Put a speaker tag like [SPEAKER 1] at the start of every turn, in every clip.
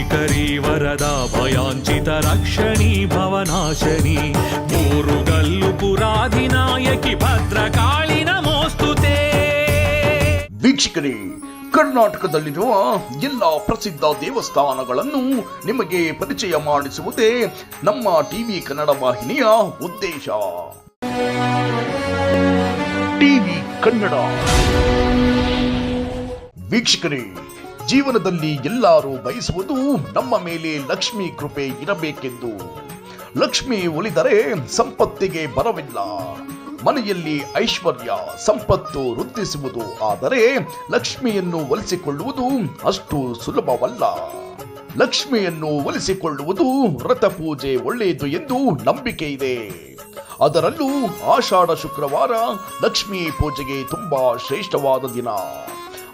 [SPEAKER 1] ಶ್ರೀಕರಿ ವರದ ಭಯಾಂಚಿತ ರಕ್ಷಣಿ ಭವನಾಶನಿ. ಮೂರುಗಲ್ಲು ಪುರಾಧಿನಾಯಕಿ ಭದ್ರಕಾಳಿ ನಮೋಸ್ತುತೆ.
[SPEAKER 2] ವೀಕ್ಷಕರೇ, ಕರ್ನಾಟಕದಲ್ಲಿರುವ ಎಲ್ಲ ಪ್ರಸಿದ್ಧ ದೇವಸ್ಥಾನಗಳನ್ನು ನಿಮಗೆ ಪರಿಚಯ ಮಾಡಿಸುವುದೇ ನಮ್ಮ ಟಿವಿ ಕನ್ನಡ ವಾಹಿನಿಯ ಉದ್ದೇಶ. ಟಿವಿ ಕನ್ನಡ. ವೀಕ್ಷಕರೇ ಜೀವನದಲ್ಲಿ ಎಲ್ಲರೂ ಬಯಸುವುದು ನಮ್ಮ ಮೇಲೆ ಲಕ್ಷ್ಮಿ ಕೃಪೆ ಇರಬೇಕೆಂದು. ಲಕ್ಷ್ಮಿ ಒಲಿದರೆ ಸಂಪತ್ತಿಗೆ ಬರವಿಲ್ಲ. ಮನೆಯಲ್ಲಿ ಐಶ್ವರ್ಯ, ಸಂಪತ್ತು ವೃದ್ಧಿಸುವುದು, ಆದರೆ ಲಕ್ಷ್ಮಿಯನ್ನು ಒಲಿಸಿಕೊಳ್ಳುವುದು ಅಷ್ಟು ಸುಲಭವಲ್ಲ. ಲಕ್ಷ್ಮಿಯನ್ನು ಒಲಿಸಿಕೊಳ್ಳುವುದು ವ್ರತ ಪೂಜೆ ಒಳ್ಳೆಯದು ಎಂದು ನಂಬಿಕೆ ಇದೆ. ಅದರಲ್ಲೂ ಆಷಾಢ ಶುಕ್ರವಾರ ಲಕ್ಷ್ಮೀ ಪೂಜೆಗೆ ತುಂಬಾ ಶ್ರೇಷ್ಠವಾದ ದಿನ.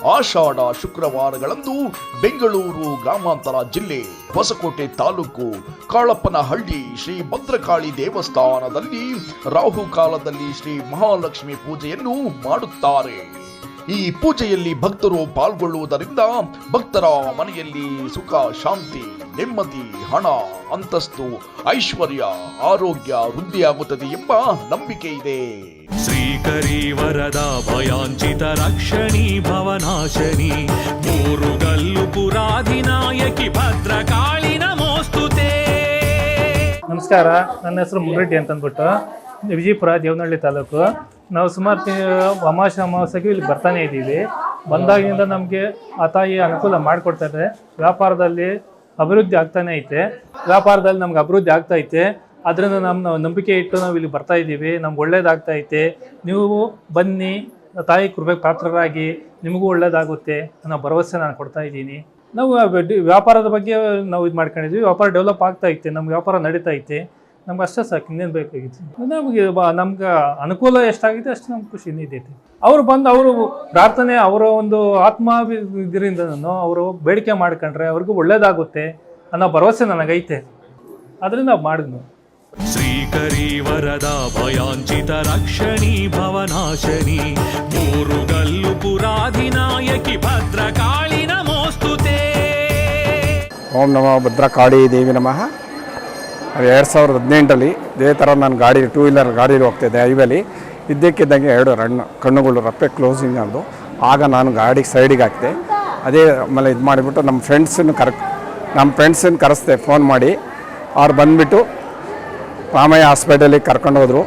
[SPEAKER 2] ಆಷಾಢ ಶುಕ್ರವಾರಗಳಂದು ಬೆಂಗಳೂರು ಗ್ರಾಮಾಂತರ ಜಿಲ್ಲೆ ಹೊಸಕೋಟೆ ತಾಲೂಕು ಕಾಳಪ್ಪನಹಳ್ಳಿ ಶ್ರೀ ಭದ್ರಕಾಳಿ ದೇವಸ್ಥಾನದಲ್ಲಿ ರಾಹುಕಾಲದಲ್ಲಿ ಶ್ರೀ ಮಹಾಲಕ್ಷ್ಮಿ ಪೂಜೆಯನ್ನು ಮಾಡುತ್ತಾರೆ. ಈ ಪೂಜೆಯಲ್ಲಿ ಭಕ್ತರು ಪಾಲ್ಗೊಳ್ಳುವುದರಿಂದ ಭಕ್ತರ ಮನೆಯಲ್ಲಿ ಸುಖ ಶಾಂತಿ ನೆಮ್ಮದಿ ಹಣ ಅಂತಸ್ತು ಐಶ್ವರ್ಯ ಆರೋಗ್ಯ ವೃದ್ಧಿಯಾಗುತ್ತದೆ ಎಂಬ ನಂಬಿಕೆ ಇದೆ.
[SPEAKER 1] ಶ್ರೀಕರಿ ವರದ ಭಯಾಂಚಿತ ರಕ್ಷಣಿ ಭವನಾಶನಿ ಮೂರುಗಲ್ಲು ಪುರಾಧಿನಾಯಕಿ ಭದ್ರಕಾಳಿ ನಮೋಸ್ತುತೇ.
[SPEAKER 3] ನಮಸ್ಕಾರ ನನ್ನ ಹೆಸರು ಮುರಡ್ಡಿ ಅಂತ ಅಂದ್ಬಿಟ್ಟು ವಿಜಯಪುರ ದೇವನಹಳ್ಳಿ ತಾಲೂಕು. ನಾವು ಸುಮಾರು ಅಮಾವಾಸ್ಯೆ ಅಮಾವಾಸ್ಯೆಗೆ ಇಲ್ಲಿ ಬರ್ತಾನೆ ಇದ್ದೀವಿ. ಬಂದಾಗಿನಿಂದ ನಮಗೆ ಆ ತಾಯಿ ಅನುಕೂಲ ಮಾಡಿಕೊಡ್ತಾರೆ ವ್ಯಾಪಾರದಲ್ಲಿ ಅಭಿವೃದ್ಧಿ ಆಗ್ತಾನೆ ಐತೆ. ವ್ಯಾಪಾರದಲ್ಲಿ ನಮ್ಗೆ ಅಭಿವೃದ್ಧಿ ಆಗ್ತಾ ಐತೆ. ಅದರಿಂದ ನಮ್ಮ ನಂಬಿಕೆ ಇಟ್ಟು ನಾವು ಇಲ್ಲಿ ಬರ್ತಾ ಇದ್ದೀವಿ. ನಮ್ಗೆ ಒಳ್ಳೇದಾಗ್ತಾ ಐತೆ. ನೀವು ಬನ್ನಿ, ತಾಯಿ ಕೃಪೆ ಪಾತ್ರರಾಗಿ ನಿಮಗೂ ಒಳ್ಳೇದಾಗುತ್ತೆ ಅನ್ನೋ ಭರವಸೆ ನಾನು ಕೊಡ್ತಾ ಇದ್ದೀನಿ. ನಾವು ವ್ಯಾಪಾರದ ಬಗ್ಗೆ ನಾವು ಇದು ಮಾಡ್ಕೊಂಡಿದ್ವಿ ವ್ಯಾಪಾರ ಡೆವಲಪ್ ಆಗ್ತಾ ಐತೆ. ನಮ್ಮ ವ್ಯಾಪಾರ ನಡೀತಾ ಐತೆ. ನಮ್ಗೆ ಅಷ್ಟೇ ಸಾಕು ಇನ್ನೇನು ಬೇಕಾಗಿತ್ತು. ನಮಗೆ ಬ- ನಮ್ಗೆ ಅನುಕೂಲ ಎಷ್ಟಾಗಿದೆ ಅಷ್ಟು ನಮ್ಗೆ ಖುಷಿ ನೀಡೈತಿ ಅವರು ಬಂದು ಅವರು ಪ್ರಾರ್ಥನೆ ಅವರ ಒಂದು ಆತ್ಮ ಇದರಿಂದ ಅವರು ಬೇಡಿಕೆ ಮಾಡ್ಕೊಂಡ್ರೆ ಅವ್ರಿಗೂ ಒಳ್ಳೇದಾಗುತ್ತೆ ಅನ್ನೋ ಭರವಸೆ ನನಗೈತೆ. ಅದರಿಂದ ನಾವು ಮಾಡಿದ್ನು.
[SPEAKER 1] ಶ್ರೀಕರಿ ವರದ ಭಯಾಂಚಿತ ರಕ್ಷಣಿ ಭವನಾಶನಿ ಮೂರುಗಲ್ಲು ಪುರಾಧಿನಾಯಕಿ ಭದ್ರಕಾಳಿ ನಮೋಸ್ತುತೆ.
[SPEAKER 4] ಓಂ ನಮೋ ಭದ್ರಕಾಳಿ ದೇವಿ ನಮಃ. ಎರಡು ಸಾವಿರದ ಹದಿನೆಂಟರಲ್ಲಿ ಇದೇ ಥರ ನಾನು ಗಾಡಿ ಟೂ ವೀಲರ್ ಗಾಡೀಲಿ ಹೋಗ್ತಿದ್ದೆ ಹೈವೇಲಿ ಇದ್ದಕ್ಕಿದ್ದಂಗೆ ಎರಡು ರಣ್ಣು ಕಣ್ಣುಗಳು ರಪ್ಪೆ ಕ್ಲೋಸಿಂಗ್ ಅದು ಆಗ ನಾನು ಗಾಡಿ ಸೈಡಿಗೆ ಹಾಕಿದೆ. ಅದೇ ಆಮೇಲೆ ಇದು ಮಾಡಿಬಿಟ್ಟು ನಮ್ಮ ಫ್ರೆಂಡ್ಸನ್ನು ಕರ್, ನಮ್ಮ ಫ್ರೆಂಡ್ಸನ್ನು ಕರೆಸ್ದೆ ಫೋನ್ ಮಾಡಿ. ಅವ್ರು ಬಂದುಬಿಟ್ಟು ರಾಮಯ್ಯ ಹಾಸ್ಪಿಟಲಿಗೆ ಕರ್ಕೊಂಡು ಹೋದರು.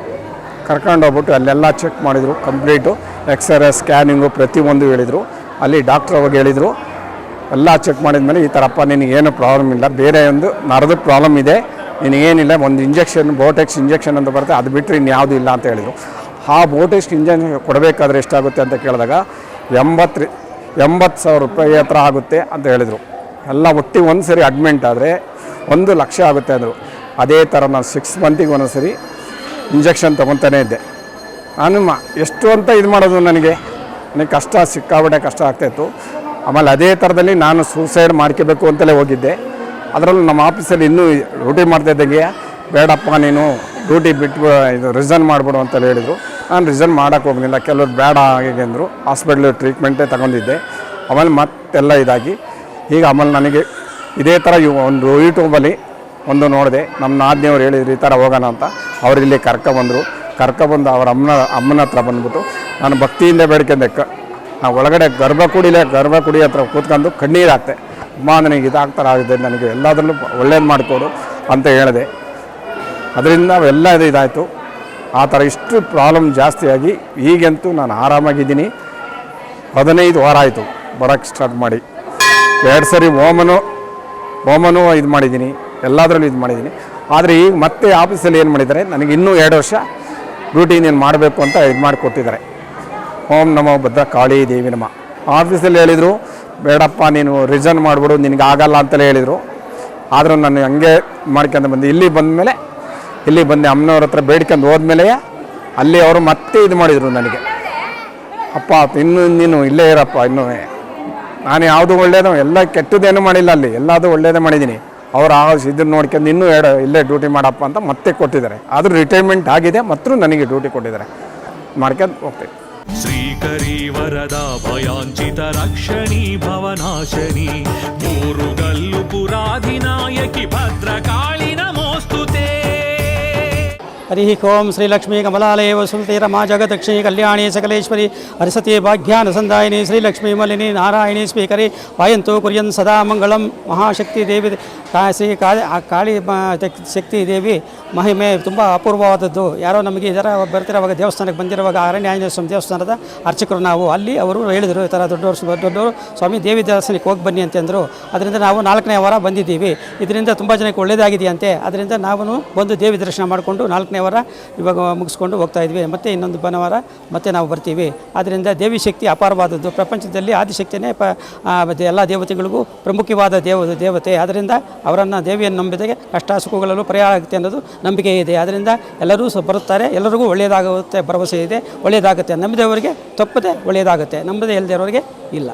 [SPEAKER 4] ಕರ್ಕೊಂಡು ಹೋಗ್ಬಿಟ್ಟು ಅಲ್ಲೆಲ್ಲ ಚೆಕ್ ಮಾಡಿದರು ಕಂಪ್ಲೀಟು ಎಕ್ಸ್ರೇ ಸ್ಕ್ಯಾನಿಂಗು ಪ್ರತಿಯೊಂದು ಹೇಳಿದರು. ಅಲ್ಲಿ ಡಾಕ್ಟ್ರ್ ಅವಾಗ ಹೇಳಿದರು. ಎಲ್ಲ ಚೆಕ್ ಮಾಡಿದ್ಮೇಲೆ ಈ ಥರಪ್ಪ, ನಿನಗೇನು ಪ್ರಾಬ್ಲಮ್ ಇಲ್ಲ. ಬೇರೆ ಒಂದು ನರದ ಪ್ರಾಬ್ಲಮ್ ಇದೆ. ನಿನಗೇನಿಲ್ಲ ಒಂದು ಇಂಜೆಕ್ಷನ್ ಬೋಟೆಕ್ಸ್ ಇಂಜೆಕ್ಷನ್ ಅಂತ ಬರುತ್ತೆ, ಅದು ಬಿಟ್ಟರೆ ಇನ್ಯಾವುದೂ ಇಲ್ಲ ಅಂತ ಹೇಳಿದರು. ಆ ಬೋಟೆಕ್ಸ್ ಇಂಜೆಕ್ಷನ್ ಕೊಡಬೇಕಾದ್ರೆ ಎಷ್ಟಾಗುತ್ತೆ ಅಂತ ಕೇಳಿದಾಗ ಎಂಬತ್ತು ಎಂಬತ್ತು ಸಾವಿರ ರೂಪಾಯಿ ಹತ್ರ ಆಗುತ್ತೆ ಅಂತ ಹೇಳಿದರು. ಎಲ್ಲ ಒಟ್ಟಿಗೆ ಒಂದು ಸರಿ ಅಡ್ಮಿಂಟ್ ಆದರೆ ಒಂದು ಲಕ್ಷ ಆಗುತ್ತೆ ಅಂದರು. ಅದೇ ಥರ ನಾನು ಸಿಕ್ಸ್ ಮಂತಿಗೆ ಒಂದೊಂದು ಸರಿ ಇಂಜೆಕ್ಷನ್ ತೊಗೊತಾನೇ ಇದ್ದೆ. ನಾನು ಎಷ್ಟು ಅಂತ ಇದು ಮಾಡೋದು ನನಗೆ? ನನಗೆ ಕಷ್ಟ ಸಿಕ್ಕಾಬಿಟ್ಟೆ ಕಷ್ಟ ಆಗ್ತಾಯಿತ್ತು ಆಮೇಲೆ ಅದೇ ಥರದಲ್ಲಿ ನಾನು ಸೂಸೈಡ್ ಮಾಡ್ಕೋಬೇಕು ಅಂತಲೇ ಹೋಗಿದ್ದೆ. ಅದರಲ್ಲೂ ನಮ್ಮ ಆಫೀಸಲ್ಲಿ ಇನ್ನೂ ಡ್ಯೂಟಿ ಮಾಡ್ತಾ ಇದ್ದಂಗೆ ಬೇಡಪ್ಪ ನೀನು ಡ್ಯೂಟಿ ಬಿಟ್ಟು ಇದು ರಿಸೈನ್ ಮಾಡಿಬಿಡು ಅಂತ ಹೇಳಿದರು. ನಾನು ರಿಸೈನ್ ಮಾಡೋಕ್ಕೆ ಹೋಗಲಿಲ್ಲ. ಕೆಲವರು ಬೇಡ ಹಾಗೆ ಅಂದರು. ಹಾಸ್ಪಿಟ್ಲ್ ಟ್ರೀಟ್ಮೆಂಟೇ ತಗೊಂಡಿದ್ದೆ. ಆಮೇಲೆ ಮತ್ತೆಲ್ಲ ಇದಾಗಿ. ಈಗ ಆಮೇಲೆ ನನಗೆ ಇದೇ ಥರ ಒಂದು ಯೂಟ್ಯೂಬಲ್ಲಿ ಒಂದು ನೋಡಿದೆ. ನಮ್ಮ ನಾದಿನಿಯವ್ರು ಹೇಳಿದ್ರು, ಈ ಥರ ಹೋಗೋಣ ಅಂತ. ಅವ್ರು ಇಲ್ಲಿ ಕರ್ಕೊಬಂದರು ಕರ್ಕೊಬಂದು ಅವ್ರ ಅಮ್ಮನ ಅಮ್ಮನ ಹತ್ರ ಬಂದ್ಬಿಟ್ಟು ನಾನು ಭಕ್ತಿಯಿಂದ ಬೇಡ್ಕೊಂಡೆ ಕ ಒಳಗಡೆ ಗರ್ಭ ಕುಡಿ ಹತ್ರ ಕೂತ್ಕೊಂಡು ಕಣ್ಣೀರಾಗ್ತೆ ಅಮ್ಮ ನನಗೆ ಇದಾಗ್ತಾರ ಆಗಿದೆ ನನಗೆ ಎಲ್ಲದರಲ್ಲೂ ಒಳ್ಳೇದು ಮಾಡಿಕೊಡು ಅಂತ ಹೇಳಿದೆ. ಅದರಿಂದ ಅವೆಲ್ಲ ಇದು ಇದಾಯಿತು. ಆ ಥರ ಇಷ್ಟು ಪ್ರಾಬ್ಲಮ್ ಜಾಸ್ತಿಯಾಗಿ ಈಗಂತೂ ನಾನು ಆರಾಮಾಗಿದ್ದೀನಿ. ಹದಿನೈದು ವಾರ ಆಯಿತು ಬರೋಕ್ಕೆ ಸ್ಟಾರ್ಟ್ ಮಾಡಿ. ಎರಡು ಸರಿ ಓಮನು ಓಮನು ಇದು ಮಾಡಿದ್ದೀನಿ, ಎಲ್ಲದರಲ್ಲೂ ಇದು ಮಾಡಿದ್ದೀನಿ. ಆದರೆ ಈಗ ಮತ್ತೆ ಆಫೀಸಲ್ಲಿ ಏನು ಮಾಡಿದ್ದಾರೆ? ನನಗೆ ಇನ್ನೂ ಎರಡು ವರ್ಷ ಡ್ಯೂಟಿ ಏನು ಮಾಡಬೇಕು ಅಂತ ಇದು ಮಾಡಿಕೊಟ್ಟಿದ್ದಾರೆ. ಓಂ ನಮೋ ಭದ್ರ ಕಾಳಿ ದೇವಿ ನಮ. ಆಫೀಸಲ್ಲಿ ಹೇಳಿದರು ಬೇಡಪ್ಪ, ನೀನು ರಿಸನ್ ಮಾಡಿಬಿಡು, ನಿನಗೆ ಆಗಲ್ಲ ಅಂತಲೇ ಹೇಳಿದರು. ಆದರೂ ನಾನು ಹಂಗೆ ಮಾಡ್ಕೊಂಡು ಬಂದೆ. ಇಲ್ಲಿ ಬಂದಮೇಲೆ, ಇಲ್ಲಿ ಬಂದೆ ಅಮ್ಮನವ್ರ ಹತ್ರ ಬೇಡ್ಕೊಂಡು ಹೋದ್ಮೇಲೆ ಅಲ್ಲಿ ಅವರು ಮತ್ತೆ ಇದು ಮಾಡಿದರು ನನಗೆ. ಅಪ್ಪ, ಇನ್ನು ನೀನು ಇಲ್ಲೇ ಇರಪ್ಪ, ಇನ್ನೂ ನಾನು ಯಾವುದು ಒಳ್ಳೇದು, ಎಲ್ಲ ಕೆಟ್ಟದೇನು ಮಾಡಿಲ್ಲ ಅಲ್ಲಿ. ಎಲ್ಲದು ಒಳ್ಳೇದೇ ಮಾಡಿದ್ದೀನಿ. ಅವ್ರು ಆ ಇದನ್ನು ನೋಡ್ಕೊಂಡು ಇನ್ನೂ ಎರಡು ಇಲ್ಲೇ ಡ್ಯೂಟಿ ಮಾಡಪ್ಪ ಅಂತ ಮತ್ತೆ ಕೊಟ್ಟಿದ್ದಾರೆ. ಆದರೂ ರಿಟೈರ್ಮೆಂಟ್ ಆಗಿದೆ, ಮಾತ್ರ ನನಗೆ ಡ್ಯೂಟಿ ಕೊಟ್ಟಿದ್ದಾರೆ. ಮಾಡ್ಕೊಂಡು ಹೋಗ್ತೀನಿ.
[SPEAKER 1] శ్రీకరీ వరదా భయాంచిత రక్షణీ భవనాశని మూరుగల్లు పురాధినాయకి భద్రకాళి
[SPEAKER 5] ಹರಿ ಓಂ ಶ್ರೀಲಕ್ಷ್ಮೀ ಕಮಲಾಲಯ ವಸುಂತಿ ರಮಾ ಜಗದಕ್ಷಿಣಿ ಕಲ್ಯಾಣಿ ಸಕಲೇಶ್ವರಿ ಹರಿಸತಿ ಭಾಗ್ಯಾನುಸಂದಾಯಿನಿ ಶ್ರೀಲಕ್ಷ್ಮೀ ಮಲಿನಿ ನಾರಾಯಣಿ ಸ್ವೀಕರಿ ವಾಯಂತು ಕುರಿಯನ್ ಸದಾ ಮಂಗಳಂ ಮಹಾಶಕ್ತಿ ದೇವಿ ಶ್ರೀ ಕಾಳಿ ಕಾಳಿ ಶಕ್ತಿ ದೇವಿ ಮಹಿಮೆ ತುಂಬ ಅಪೂರ್ವವಾದದ್ದು. ಯಾರೋ ನಮಗೆ ಇದರ ಬರ್ತಿರೋವಾಗ ದೇವಸ್ಥಾನಕ್ಕೆ ಬಂದಿರುವಾಗ ಅರಣ್ಯ ಆಂಜನೇಯ ಸ್ವಾಮಿ ದೇವಸ್ಥಾನದ ಅರ್ಚಕರು ನಾವು ಅಲ್ಲಿ ಅವರು ಹೇಳಿದರು, ಈ ಥರ ದೊಡ್ಡವರು ದೊಡ್ಡವರು ಸ್ವಾಮಿ ದೇವಿ ದೇವಸ್ಥಾನಕ್ಕೆ ಹೋಗಿ ಬನ್ನಿ ಅಂತಂದರು ಅದರಿಂದ ನಾವು ನಾಲ್ಕನೇ ವಾರ ಬಂದಿದ್ದೀವಿ. ಇದರಿಂದ ತುಂಬ ಜನಕ್ಕೆ ಒಳ್ಳೆಯದಾಗಿದೆಯಂತೆ ಅದರಿಂದ ನಾವು ಬಂದು ದೇವಿ ದರ್ಶನ ಮಾಡಿಕೊಂಡು ನಾಲ್ಕನೇ ವಾರ ಇವಾಗ ಮುಗಿಸ್ಕೊಂಡು ಹೋಗ್ತಾ ಇದ್ವಿ. ಮತ್ತು ಇನ್ನೊಂದು ಭಾನುವಾರ ಮತ್ತೆ ನಾವು ಬರ್ತೀವಿ. ಆದ್ದರಿಂದ ದೇವಿ ಶಕ್ತಿ ಅಪಾರವಾದದ್ದು. ಪ್ರಪಂಚದಲ್ಲಿ ಆದಿಶಕ್ತಿಯೇ ಪ ಎಲ್ಲ ದೇವತೆಗಳಿಗೂ ಪ್ರಮುಖವಾದ ದೇವ, ದೇವತೆ. ಆದ್ದರಿಂದ ಅವರನ್ನು ದೇವಿಯನ್ನು ನಂಬಿದಾಗ ಕಷ್ಟ ಸುಖಗಳಲ್ಲೂ ಪರಿಹಾರ ಆಗುತ್ತೆ ಅನ್ನೋದು ನಂಬಿಕೆ ಇದೆ. ಆದ್ದರಿಂದ ಎಲ್ಲರೂ ಬರುತ್ತಾರೆ. ಎಲ್ಲರಿಗೂ ಒಳ್ಳೆಯದಾಗುತ್ತೆ. ಭರವಸೆ ಇದೆ. ಒಳ್ಳೆಯದಾಗುತ್ತೆ. ನಂಬಿದವರಿಗೆ ತಪ್ಪದೆ ಒಳ್ಳೆಯದಾಗುತ್ತೆ. ನಂಬದೇ ಇಲ್ಲದವರಿಗೆ ಇಲ್ಲ.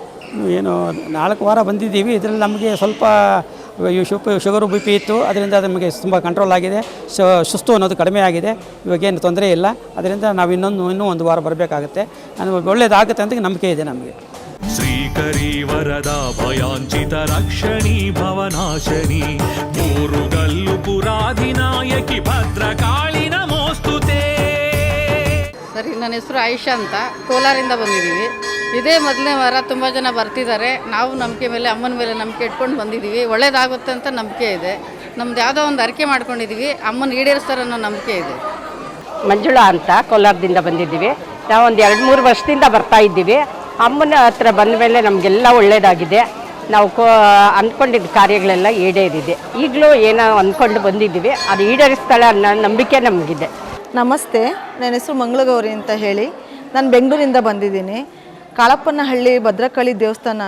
[SPEAKER 5] ಏನು ನಾಲ್ಕು ವಾರ ಬಂದಿದ್ದೀವಿ. ಇದರಲ್ಲಿ ನಮಗೆ ಸ್ವಲ್ಪ ಶುಗರು ಬಿ ಪಿ ಇತ್ತು. ಅದರಿಂದ ನಮಗೆ ತುಂಬ ಕಂಟ್ರೋಲ್ ಆಗಿದೆ. ಸುಸ್ತು ಅನ್ನೋದು ಕಡಿಮೆ ಆಗಿದೆ. ಇವಾಗೇನು ತೊಂದರೆ ಇಲ್ಲ. ಅದರಿಂದ ನಾವು ಇನ್ನೊಂದು ಇನ್ನೂ ಒಂದು ವಾರ ಬರಬೇಕಾಗುತ್ತೆ. ನಮಗೆ ಒಳ್ಳೆಯದಾಗುತ್ತೆ ಅಂತ ನಂಬಿಕೆ ಇದೆ ನಮಗೆ.
[SPEAKER 1] ಶ್ರೀಕರಿ ವರದ ಭಯಾಂಚಿತ ರಕ್ಷಣಿ ಭವನಾಶನಿ. ಮೂರುಗಲ್ಲು ಪುರಾಧಿನಾಯಕಿ ಭದ್ರಕಾಳಿ ನಮೋಸ್ತುತೇ.
[SPEAKER 6] ಸರಿ ನನ್ನ ಹೆಸರು ಐಶಾ ಅಂತ ಕೋಲಾರಿಂದ ಬಂದಿದ್ದೀವಿ. ಇದೇ ಮೊದಲನೇ ವಾರ ತುಂಬ ಜನ ಬರ್ತಿದ್ದಾರೆ. ನಾವು ನಂಬಿಕೆ ಮೇಲೆ ಅಮ್ಮನ ಮೇಲೆ ನಂಬಿಕೆ ಇಟ್ಕೊಂಡು ಬಂದಿದ್ದೀವಿ. ಒಳ್ಳೇದಾಗುತ್ತೆ ಅಂತ ನಂಬಿಕೆ ಇದೆ. ನಮ್ದು ಯಾವುದೋ ಒಂದು ಅರಿಕೆ ಮಾಡ್ಕೊಂಡಿದ್ದೀವಿ. ಅಮ್ಮನ ಈಡೇರಿಸ್ತಾರೆ ಅನ್ನೋ ನಂಬಿಕೆ ಇದೆ.
[SPEAKER 7] ಮಂಜುಳಾ ಅಂತ ಕೋಲಾರದಿಂದ ಬಂದಿದ್ದೀವಿ. ನಾವು ಒಂದು ಎರಡು ಮೂರು ವರ್ಷದಿಂದ ಬರ್ತಾ ಇದ್ದೀವಿ. ಅಮ್ಮನ ಹತ್ರ ಬಂದ ಮೇಲೆ ನಮಗೆಲ್ಲ ಒಳ್ಳೆಯದಾಗಿದೆ ನಾವು ಕೋ ಅಂದ್ಕೊಂಡಿದ್ದ ಕಾರ್ಯಗಳೆಲ್ಲ ಈಡೇರಿದೆ. ಈಗಲೂ ಏನೋ ಅಂದ್ಕೊಂಡು ಬಂದಿದ್ದೀವಿ. ಅದು ಈಡೇರಿಸ್ತಾಳೆ ಅನ್ನೋ ನಂಬಿಕೆ ನಮಗಿದೆ.
[SPEAKER 8] ನಮಸ್ತೆ. ನನ್ನ ಹೆಸರು ಮಂಗಳಗೌರಿ ಅಂತ ಹೇಳಿ. ನಾನು ಬೆಂಗಳೂರಿಂದ ಬಂದಿದ್ದೀನಿ. ಕಾಳಪ್ಪನಹಳ್ಳಿ ಭದ್ರಕಾಳಿ ದೇವಸ್ಥಾನ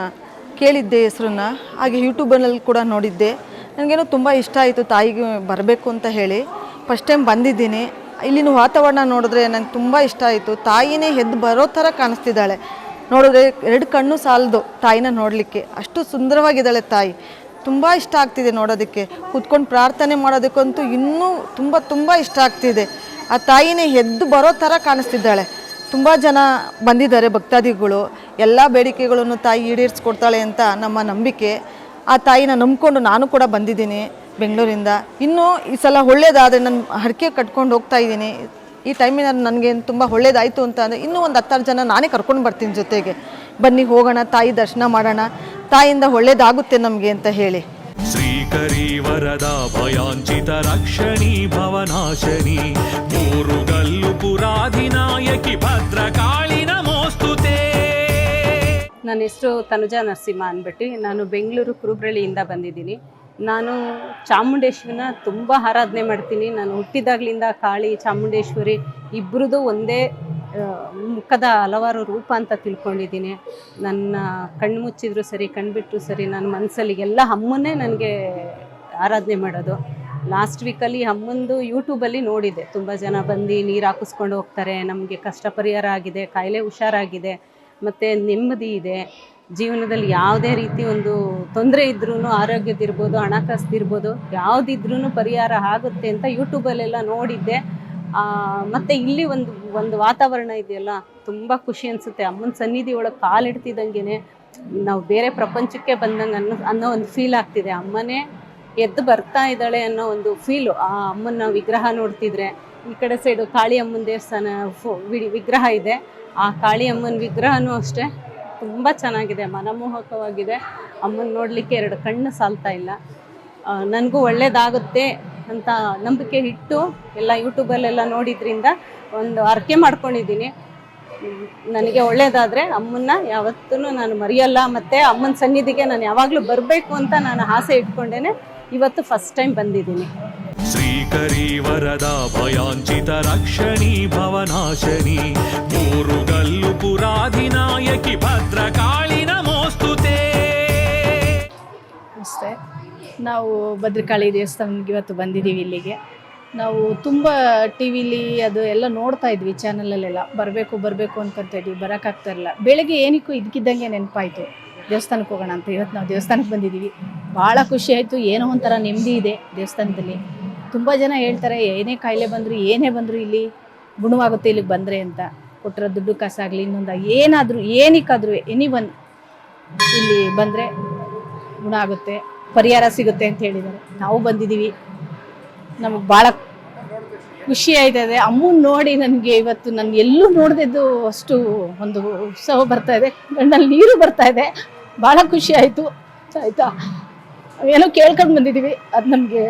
[SPEAKER 8] ಕೇಳಿದ್ದೆ ಹೆಸರನ್ನ. ಹಾಗೆ ಯೂಟ್ಯೂಬಲ್ಲಿ ಕೂಡ ನೋಡಿದ್ದೆ. ನನಗೇನೋ ತುಂಬ ಇಷ್ಟ ಆಯಿತು ತಾಯಿಗೆ ಬರಬೇಕು ಅಂತ ಹೇಳಿ. ಫಸ್ಟ್ ಟೈಮ್ ಬಂದಿದ್ದೀನಿ. ಇಲ್ಲಿನ ವಾತಾವರಣ ನೋಡಿದ್ರೆ ನನಗೆ ತುಂಬ ಇಷ್ಟ ಆಯಿತು. ತಾಯಿನೇ ಎದ್ದು ಬರೋ ಥರ ಕಾಣಿಸ್ತಿದ್ದಾಳೆ. ನೋಡಿದ್ರೆ ಎರಡು ಕಣ್ಣು ಸಾಲದು ತಾಯಿನ ನೋಡಲಿಕ್ಕೆ. ಅಷ್ಟು ಸುಂದರವಾಗಿದ್ದಾಳೆ ತಾಯಿ. ತುಂಬ ಇಷ್ಟ ಆಗ್ತಿದೆ ನೋಡೋದಕ್ಕೆ. ಕೂತ್ಕೊಂಡು ಪ್ರಾರ್ಥನೆ ಮಾಡೋದಕ್ಕಂತೂ ಇನ್ನೂ ತುಂಬ ತುಂಬ ಇಷ್ಟ ಆಗ್ತಿದೆ. ಆ ತಾಯಿನೇ ಎದ್ದು ಬರೋ ಥರ ಕಾಣಿಸ್ತಿದ್ದಾಳೆ. ತುಂಬ ಜನ ಬಂದಿದ್ದಾರೆ ಭಕ್ತಾದಿಗಳು. ಎಲ್ಲ ಬೇಡಿಕೆಗಳನ್ನು ತಾಯಿ ಈಡೇರಿಸ್ಕೊಡ್ತಾಳೆ ಅಂತ ನಮ್ಮ ನಂಬಿಕೆ. ಆ ತಾಯಿನ ನಂಬಿಕೊಂಡು ನಾನು ಕೂಡ ಬಂದಿದ್ದೀನಿ ಬೆಂಗಳೂರಿಂದ. ಇನ್ನೂ ಈ ಸಲ ಒಳ್ಳೇದಾದರೆ ನಾನು ಹರಕೆ ಕಟ್ಕೊಂಡು ಹೋಗ್ತಾ ಇದ್ದೀನಿ. ಈ ಟೈಮಿನ ನನಗೆ ತುಂಬ ಒಳ್ಳೇದಾಯಿತು ಅಂತ ಅಂದರೆ ಇನ್ನೂ ಒಂದು ಹತ್ತಾರು ಜನ ನಾನೇ ಕರ್ಕೊಂಡು ಬರ್ತೀನಿ ಜೊತೆಗೆ. ಬನ್ನಿ ಹೋಗೋಣ, ತಾಯಿ ದರ್ಶನ ಮಾಡೋಣ. ತಾಯಿಯಿಂದ ಒಳ್ಳೇದಾಗುತ್ತೆ ನಮಗೆ ಅಂತ ಹೇಳಿ.
[SPEAKER 1] ಶ್ರೀಕರಿ ವರದ ಭಯಾಂಚಿತ ರಕ್ಷಣಿ ಭವನಾಶನಿ, ಮೂರುಗಲ್ಲು ಪುರಾಧಿನಾಯಕಿ ಭದ್ರಕಾಳಿ ನಮೋಸ್ತುತೇ
[SPEAKER 9] ನನ್ನ ಹೆಸರು ತನುಜಾ ನರಸಿಂಹ ಅಂದ್ಬಿಟ್ಟು ನಾನು ಬೆಂಗಳೂರು ಕುರುಬ್ರಳ್ಳಿಯಿಂದ ಬಂದಿದ್ದೀನಿ. ನಾನು ಚಾಮುಂಡೇಶ್ವರಿನ ತುಂಬ ಆರಾಧನೆ ಮಾಡ್ತೀನಿ. ನಾನು ಹುಟ್ಟಿದಾಗ್ಲಿಂದ ಕಾಳಿ, ಚಾಮುಂಡೇಶ್ವರಿ ಇಬ್ಬರದು ಒಂದೇ ಮುಖದ ಹಲವಾರು ರೂಪ ಅಂತ ತಿಳ್ಕೊಂಡಿದ್ದೀನಿ. ನನ್ನ ಕಣ್ಣು ಮುಚ್ಚಿದ್ರು ಸರಿ ಕಣ್ಬಿಟ್ಟರು ಸರಿ, ನನ್ನ ಮನಸ್ಸಲ್ಲಿ ಎಲ್ಲ ಅಮ್ಮನ್ನೇ ನನಗೆ ಆರಾಧನೆ ಮಾಡೋದು. ಲಾಸ್ಟ್ ವೀಕಲ್ಲಿ ಅಮ್ಮಂದು ಯೂಟ್ಯೂಬಲ್ಲಿ ನೋಡಿದೆ. ತುಂಬ ಜನ ಬಂದು ನೀರು ಹಾಕಿಸ್ಕೊಂಡು ಹೋಗ್ತಾರೆ, ನಮಗೆ ಕಷ್ಟ ಪರಿಹಾರ ಆಗಿದೆ, ಕಾಯಿಲೆ ಹುಷಾರಾಗಿದೆ, ಮತ್ತು ನೆಮ್ಮದಿ ಇದೆ. ಜೀವನದಲ್ಲಿ ಯಾವುದೇ ರೀತಿ ಒಂದು ತೊಂದರೆ ಇದ್ರೂ ಆರೋಗ್ಯದಿರ್ಬೋದು ಹಣಕಾಸ್ದಿರ್ಬೋದು ಯಾವುದಿದ್ರೂ ಪರಿಹಾರ ಆಗುತ್ತೆ ಅಂತ ಯೂಟ್ಯೂಬಲ್ಲೆಲ್ಲ ನೋಡಿದ್ದೆ. ಮತ್ತೆ ಇಲ್ಲಿ ಒಂದು ಒಂದು ವಾತಾವರಣ ಇದೆಯಲ್ಲ, ತುಂಬ ಖುಷಿ ಅನಿಸುತ್ತೆ. ಅಮ್ಮನ ಸನ್ನಿಧಿ ಒಳಗೆ ಕಾಲಿಡ್ತಿದ್ದಂಗೆ ನಾವು ಬೇರೆ ಪ್ರಪಂಚಕ್ಕೆ ಬಂದಂಗೆ ಅನ್ನೋ ಅನ್ನೋ ಒಂದು ಫೀಲ್ ಆಗ್ತಿದೆ. ಅಮ್ಮನೇ ಎದ್ದು ಬರ್ತಾ ಇದ್ದಾಳೆ ಅನ್ನೋ ಒಂದು ಫೀಲು ಆ ಅಮ್ಮನ ವಿಗ್ರಹ ನೋಡ್ತಿದ್ರೆ, ಈ ಕಡೆ ಸೈಡು ಕಾಳಿ ಅಮ್ಮನ ದೇವಸ್ಥಾನ ವಿಗ್ರಹ ಇದೆ. ಆ ಕಾಳಿ ಅಮ್ಮನ ವಿಗ್ರಹನೂ ಅಷ್ಟೇ ತುಂಬ ಚೆನ್ನಾಗಿದೆ, ಮನಮೋಹಕವಾಗಿದೆ. ಅಮ್ಮನ ನೋಡಲಿಕ್ಕೆ ಎರಡು ಕಣ್ಣು ಸಾಲ್ತಾ ಇಲ್ಲ. ನನಗೂ ಒಳ್ಳೇದಾಗುತ್ತೆ. ಅಂತ ನಂಬಿಕೆ ಇಟ್ಟು ಎಲ್ಲ ಯೂಟ್ಯೂಬಲ್ಲೆಲ್ಲ ನೋಡಿದ್ರಿಂದ ಒಂದು ಅರ್ಕೆ ಮಾಡ್ಕೊಂಡಿದ್ದೀನಿ. ನನಗೆ ಒಳ್ಳೇದಾದರೆ ಅಮ್ಮನ್ನ ಯಾವತ್ತೂ ನಾನು ಮರೆಯಲ್ಲ ಮತ್ತು ಅಮ್ಮನ ಸನ್ನಿಧಿಗೆ ನಾನು ಯಾವಾಗಲೂ ಬರಬೇಕು ಅಂತ ನಾನು ಆಸೆ ಇಟ್ಕೊಂಡೇನೆ. ಇವತ್ತು ಫಸ್ಟ್ ಟೈಮ್ ಬಂದಿದ್ದೀನಿ.
[SPEAKER 1] ಶ್ರೀಕರಿ ವರದ ಭಯಾಂಚಿತ ರಕ್ಷಣಿ ಭವನಾಶನಿ ಮೂರುಗಲ್ಲು ಪುರಾಧಿನಾಯಕಿ ಭದ್ರಕಾಳಿ ನಮೋಸ್ತುತೇ.
[SPEAKER 10] ನಮಸ್ತೆ. ನಾವು ಭದ್ರಕಾಳಿ ದೇವಸ್ಥಾನಕ್ಕೆ ಇವತ್ತು ಬಂದಿದ್ದೀವಿ ಇಲ್ಲಿಗೆ. ನಾವು ತುಂಬ ಟಿ ವಿಲಿ ಅದು ಎಲ್ಲ ನೋಡ್ತಾ ಇದ್ವಿ, ಚಾನಲಲ್ಲೆಲ್ಲ. ಬರಬೇಕು ಬರಬೇಕು ಅನ್ಕೊಂತ ಇದ್ವಿ ಬರೋಕ್ಕಾಗ್ತಾ ಇರಲಿಲ್ಲ. ಬೆಳಗ್ಗೆ ಏನಕ್ಕೂ ಇದ್ಕಿದ್ದಂಗೆ ನೆನಪಾಯಿತು. ದೇವಸ್ಥಾನಕ್ಕೆ ಹೋಗೋಣ ಅಂತ. ಇವತ್ತು ನಾವು ದೇವಸ್ಥಾನಕ್ಕೆ ಬಂದಿದ್ದೀವಿ. ಭಾಳ ಖುಷಿ ಆಯಿತು. ಏನೋ ಒಂಥರ ನೆಮ್ಮದಿ ಇದೆ ದೇವಸ್ಥಾನದಲ್ಲಿ. ತುಂಬ ಜನ ಹೇಳ್ತಾರೆ, ಏನೇ ಕಾಯಿಲೆ ಬಂದರೂ, ಏನೇ ಬಂದರೂ ಇಲ್ಲಿ ಗುಣವಾಗುತ್ತೆ ಇಲ್ಲಿಗೆ ಬಂದರೆ ಅಂತ. ಕೊಟ್ಟಿರೋ ದುಡ್ಡು ಕಾಸಾಗಲಿ ಇನ್ನೊಂದು ಏನಾದರೂ, ಏನಕ್ಕಾದರೂ ಎನಿ ಒನ್ ಇಲ್ಲಿ ಬಂದರೆ ಗುಣ ಆಗುತ್ತೆ. ಪರಿಹಾರ ಸಿಗುತ್ತೆ ಅಂತ ಹೇಳಿದ್ದಾರೆ. ನಾವು ಬಂದಿದ್ದೀವಿ. ನಮಗೆ ಭಾಳ ಖುಷಿ ಆಯ್ತದೆ. ಅಮ್ಮನ ನೋಡಿ ನನಗೆ ಇವತ್ತು ನಾನು ಎಲ್ಲೂ ನೋಡಿದ್ದು ಅಷ್ಟು ಒಂದು ಉತ್ಸವ ಬರ್ತಾ ಇದೆ. ಗಂಡಲ್ಲಿ ನೀರು ಬರ್ತಾ ಇದೆ. ಭಾಳ ಖುಷಿ ಆಯಿತು. ಆಯಿತಾ? ಏನೋ ಕೇಳ್ಕೊಂಡು ಬಂದಿದ್ದೀವಿ. ಅದು ನಮಗೆ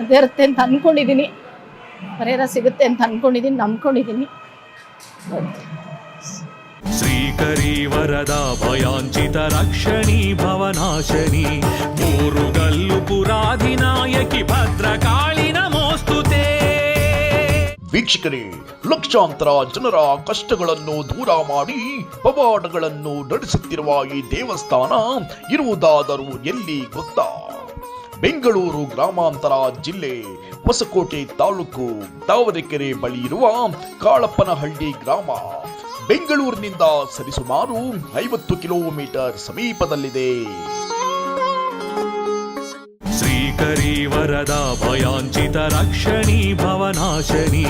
[SPEAKER 10] ಅದಿರುತ್ತೆ ಅಂತ ಅಂದ್ಕೊಂಡಿದ್ದೀನಿ ಪರಿಹಾರ ಸಿಗುತ್ತೆ ಅಂತ ಅಂದ್ಕೊಂಡಿದ್ದೀನಿ ನಂಬ್ಕೊಂಡಿದ್ದೀನಿ
[SPEAKER 1] ಶ್ರೀಕರಿ ವರದ ಭಯಾಂಚಿತ ರಕ್ಷಣಿ ಭವನಾಶನಿ ಮೂರುಗಲ್ಲು ಪುರಾಧಿನಾಯಕಿ ಭದ್ರಕಾಳಿ ನಮೋಸ್ತುತೆ
[SPEAKER 2] ವೀಕ್ಷಕರೇ, ಲಕ್ಷಾಂತರ ಜನರ ಕಷ್ಟಗಳನ್ನು ದೂರ ಮಾಡಿ ಪವಾಡಗಳನ್ನು ನಡೆಸುತ್ತಿರುವ ಈ ದೇವಸ್ಥಾನ ಇರುವುದಾದರೂ ಎಲ್ಲಿ ಗೊತ್ತಾ? ಬೆಂಗಳೂರು ಗ್ರಾಮಾಂತರ ಜಿಲ್ಲೆ ಹೊಸಕೋಟೆ ತಾಲೂಕು ತಾವರೆಕೆರೆ ಬಳಿ ಇರುವ ಕಾಳಪ್ಪನಹಳ್ಳಿ ಗ್ರಾಮ. ಬೆಂಗಳೂರಿನಿಂದ ಸರಿಸುಮಾರು ಐವತ್ತು ಕಿಲೋಮೀಟರ್ ಸಮೀಪದಲ್ಲಿದೆ.
[SPEAKER 1] ಶ್ರೀಕರಿ ವರದ ಭಯಾಂಚಿತ ರಕ್ಷಣಿ ಭವನಾಶನಿ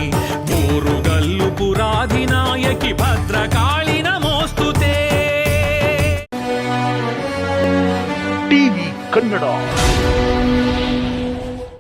[SPEAKER 1] ಮೂರುಗಲ್ಲು ಪುರಾಧಿನಾಯಕಿ ಭದ್ರಕಾಳಿ ನಮೋಸ್ತುತೇ
[SPEAKER 2] ಟಿವಿ ಕನ್ನಡ.